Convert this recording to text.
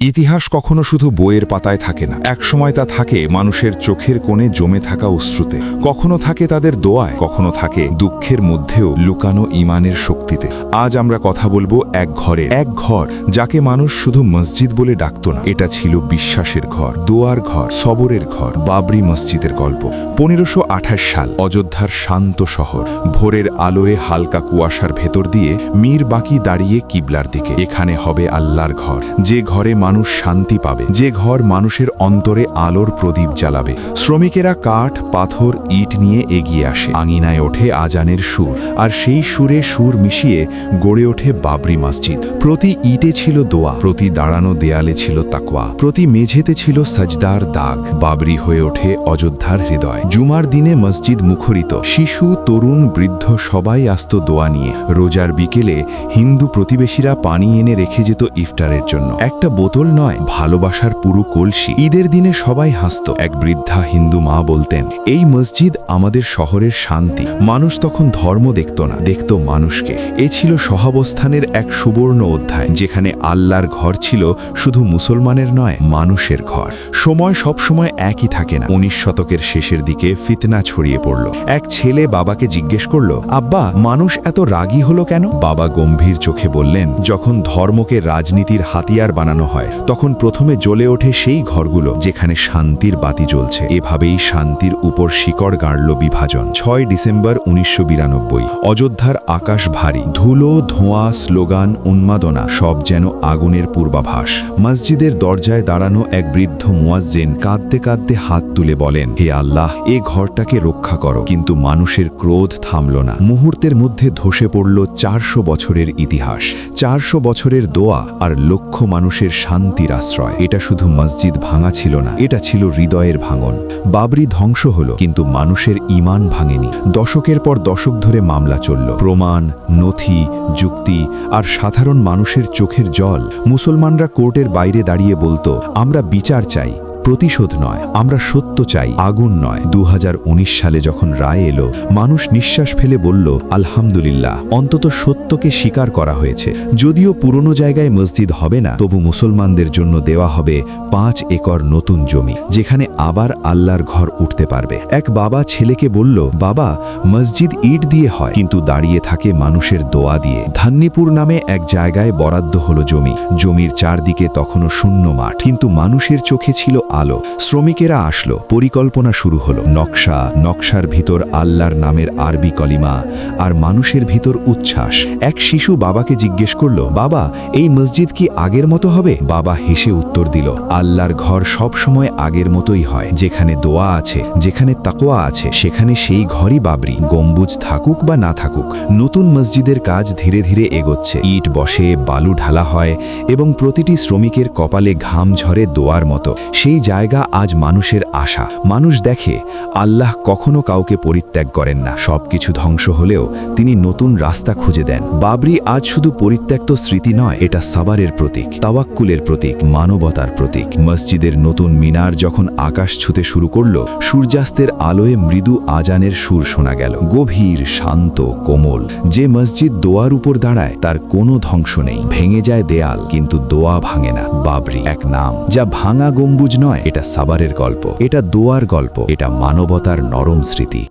ইতিহাস কখনো শুধু বইয়ের পাতায় থাকে না। একসময় তা থাকে মানুষের চোখের কোণে জমে থাকা অশ্রুতে। কখনো থাকে তাদের দোয়ায়, কখনো থাকে দুঃখের মধ্যেও লুকানো ইমানের শক্তিতে। আজ আমরা কথা বলব এক ঘরে, এক ঘর, যাকে মানুষ শুধু মসজিদ বলে ডাকত না। এটা ছিল বিশ্বাসের ঘর, দোয়ার ঘর, সবরের ঘর, বাবরি মসজিদের গল্প। পনেরোশো সাল, অযোধ্যার শান্ত শহর, ভোরের আলোয় হালকা কুয়াশার ভেতর দিয়ে মীর বাকি দাঁড়িয়ে কিবলার দিকে। এখানে হবে আল্লাহর ঘর। যে ঘরে মানুষ শান্তি পাবে। যে ঘর মানুষের অন্তরে আলোর প্রদীপ জ্বালাবে। শ্রমিকেরা কাঠ, পাথর, ইট নিয়ে এগিয়ে আসে। আঙিনায় ওঠে আজানের সুর। আর সেই সুরে সুর মিশিয়ে গড়ে ওঠে বাবরি মসজিদ। প্রতি ইটে ছিল দোয়া। প্রতি দাঁড়ানো দেয়ালে ছিল তাকওয়া। প্রতি মেঝেতে ছিল সাজদার দাগ। বাবরি হয়ে ওঠে অযোধ্যার হৃদয়। জুমার দিনে মসজিদ মুখরিত। শিশু, তরুণ, বৃদ্ধ সবাই আসত দোয়া নিয়ে। রোজার বিকেলে হিন্দু প্রতিবেশীরা পানি এনে রেখে যেত ইফতারের জন্য। একটা বোতল নয়, ভালোবাসার পুরো কলসি। ঈদের দিনে সবাই হাসত। এক বৃদ্ধা হিন্দু মা বলতেন, এই মসজিদ আমাদের শহরের শান্তি। মানুষ তখন ধর্ম দেখত না, দেখত মানুষকে। এ ছিল সহাবস্থানের এক সুবর্ণ অধ্যায়, যেখানে আল্লাহর ঘর ছিল শুধু মুসলমানের নয়, মানুষের ঘর। সময় সব সময় একই থাকে না। উনিশ শতকের শেষের দিকে ফিতনা ছড়িয়ে পড়ল। এক ছেলে বাবাকে জিজ্ঞেস করল, আব্বা, মানুষ এত রাগী হলো কেন? বাবা গম্ভীর চোখে বললেন, যখন ধর্মকে রাজনীতির হাতিয়ার বানানো হয় তখন প্রথমে জ্বলে ওঠে সেই ঘরগুলো যেখানে শান্তির বাতি জ্বলছে। এভাবেই শান্তির উপর শিকড় গাড়ল বিভাজন। ছয় ডিসেম্বর উনিশশো অযোধ্যার আকাশ ভারী। ধুলো, ধোঁয়া, স্লোগান, উন্মাদনা সব যেন আগুনের পূর্বাভাস। মসজিদের দরজায় দাঁড়ানো এক বৃদ্ধ মুয়াজ্জেন কাঁদতে কাঁদতে হাত তুলে বলেন, হে আল্লাহ, এ ঘরটাকে রক্ষা করো। কিন্তু মানুষের ক্রোধ থামল না। মুহূর্তের মধ্যে ধসে পড়ল চারশো বছরের ইতিহাস। চারশো বছরের দোয়া আর লক্ষ মানুষের শান্তির আশ্রয়। এটা শুধু মসজিদ ভাঙা ছিল না, এটা ছিল হৃদয়ের ভাঙন। বাবরি ধ্বংস হল, কিন্তু মানুষের ইমান ভাঙেনি। দশকের পর দশক ধরে মামলা চলল। প্রমাণ, নথি, যুক্তি আর সাধারণ মানুষের চোখের জল। মুসলমানরা কোর্টের বাইরে দাঁড়িয়ে বলতো, আমরা বিচার চাই। প্রতিশোধ নয়, আমরা সত্য চাই, আগুন নয়। দু সালে যখন রায় এলো, মানুষ নিঃশ্বাস ফেলে বলল, আলহামদুলিল্লাহ, অন্তত সত্যকে স্বীকার করা হয়েছে। যদিও পুরনো জায়গায় মসজিদ হবে না, তবু মুসলমানদের জন্য দেওয়া হবে পাঁচ একর নতুন জমি, যেখানে আবার আল্লাহর ঘর উঠতে পারবে। এক বাবা ছেলেকে বলল, বাবা, মসজিদ ইট দিয়ে হয়, কিন্তু দাঁড়িয়ে থাকে মানুষের দোয়া দিয়ে। ধান্নিপুর নামে এক জায়গায় বরাদ্দ হলো জমি। জমির চারদিকে তখনও শূন্য মাঠ। কিন্তু মানুষের চোখে ছিল আলো। শ্রমিকেরা আসলো। পরিকল্পনা শুরু হলো। নকশা, নকশার ভিতর আল্লাহর নামের আরবি কলিমা আর মানুষের ভিতর উচ্ছ্বাস। এক শিশু বাবাকে জিজ্ঞেস করল, বাবা, এই মসজিদ কি আগের মতো হবে? বাবা হেসে উত্তর দিল, আল্লাহর ঘর সব সময় আগের মতোই হয়। যেখানে দোয়া আছে, যেখানে তাকোয়া আছে, সেখানে সেই ঘরই বাবরি। গম্বুজ থাকুক বা না থাকুক নতুন মসজিদের কাজ ধীরে ধীরে এগোচ্ছে। ইট বসে, বালু ঢালা হয় এবং প্রতিটি শ্রমিকের কপালে ঘাম ঝরে দোয়ার মতো। সেই জায়গা আজ মানুষের আশা। মানুষ দেখে, আল্লাহ কখনো কাউকে পরিত্যাগ করেন না। সবকিছু ধ্বংস হলেও তিনি নতুন রাস্তা খুঁজে দেন। বাবরি আজ শুধু পরিত্যক্ত স্মৃতি নয়, এটা সাবারের প্রতীক, তাওয়াক্কুলের প্রতীক, মানবতার প্রতীক। মসজিদের নতুন মিনার যখন আকাশ ছুতে শুরু করল, সূর্যাস্তের আলোয় মৃদু আজানের সুর শোনা গেল। গভীর, শান্ত, কোমল। যে মসজিদ দোয়ার উপর দাঁড়ায়, তার কোনো ধ্বংস নেই। ভেঙে যায় দেয়াল, কিন্তু দোয়া ভাঙে না। বাবরি, এক নাম, যা ভাঙা গম্বুজ নয়, এটা সাবারের গল্প। এটা দোয়ার গল্প, এটা মানবতার নরম স্মৃতি।